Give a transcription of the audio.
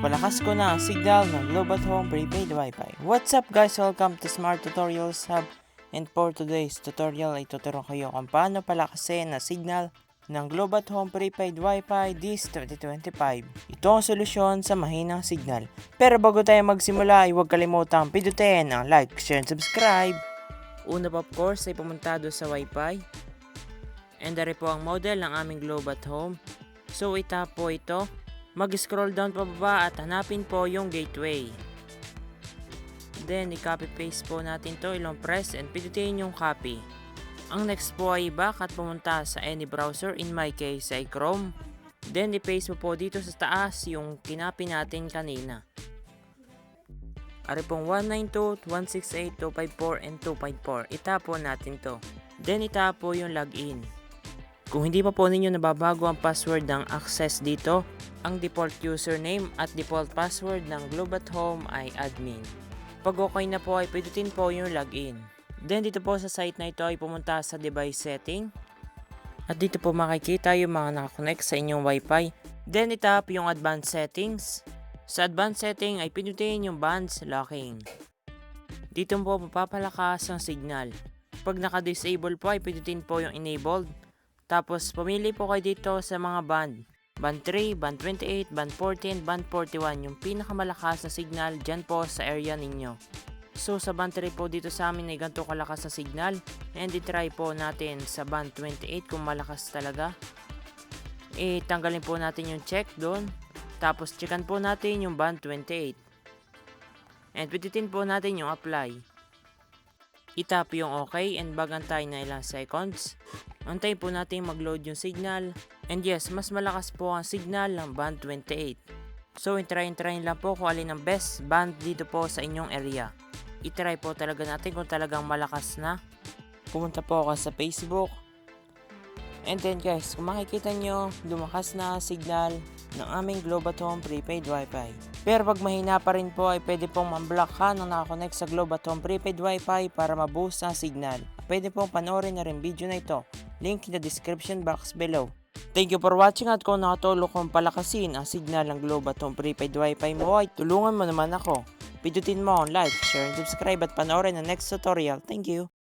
Pinapalakas ko na ang signal ng Global Home Prepaid Wi-Fi. What's up guys? Welcome to Smart Tutorials Hub. And for today's tutorial ay tuturo kayo kung paano palakasin na signal ng Global Home Prepaid Wi-Fi this 2025. Ito ang solusyon sa mahinang signal. Pero bago tayo magsimula ay huwag kalimutang pindutin ang like, share, and subscribe. Una pa of course ay pumunta doon sa Wi-Fi. And dari po ang model ng aming Global Home. So itap po ito mag-scroll down pababa at hanapin po yung gateway. Then, i-copy paste po natin to, ilong press and pindutin yung copy. Ang next po ay back at pumunta sa any browser, in my case ay Chrome. Then, i-paste mo po dito sa taas yung kinapi natin kanina. Ari pong 192.168.254 and 254. Itapo natin to. Then, itapo yung login. Kung hindi pa po ninyo nababago ang password ng access dito, ang default username at default password ng Globat Home ay admin. Pag okay na po ay pindutin po yung login. Then dito po sa site na ito ay pumunta sa device setting. At dito po makikita yung mga nakakonect sa inyong wifi. Then itap yung advanced settings. Sa advanced setting ay pindutin yung bands locking. Dito po mapapalakas ang signal. Pag naka-disable po ay pindutin po yung enabled. Tapos, pumili po kayo dito sa mga band. Band 3, band 28, band 14, band 41. Yung pinakamalakas na signal dyan po sa area ninyo. So, sa band 3 po dito sa amin ay ganito kalakas na signal. And i-try po natin sa band 28 kung malakas talaga. Eh, tanggalin po natin yung check doon. Tapos, checkan po natin yung band 28. And pindutin po natin yung apply. Itap yung okay and bagantay na ilang seconds. Antayin po natin mag-load yung signal. And yes, mas malakas po ang signal ng band 28. So, try-try lang po kung alin ang best band dito po sa inyong area. I-try po talaga natin kung talagang malakas na. Pumunta po ako sa Facebook. And then guys, kung makikita nyo, lumakas na signal ng aming Globaton prepaid wifi. Pero pag mahina pa rin po ay pwede pong ma-block ka nang nakakonect sa Globaton prepaid wifi para ma-boost ang signal. Pwede pong panoorin na rin video na ito. Link in the description box below. Thank you for watching at kung nakatulong kong palakasin ang signal ng Globaton prepaid wifi mo ay tulungan mo naman ako. Pindutin mo ang like, share, and subscribe at panoorin ang next tutorial. Thank you!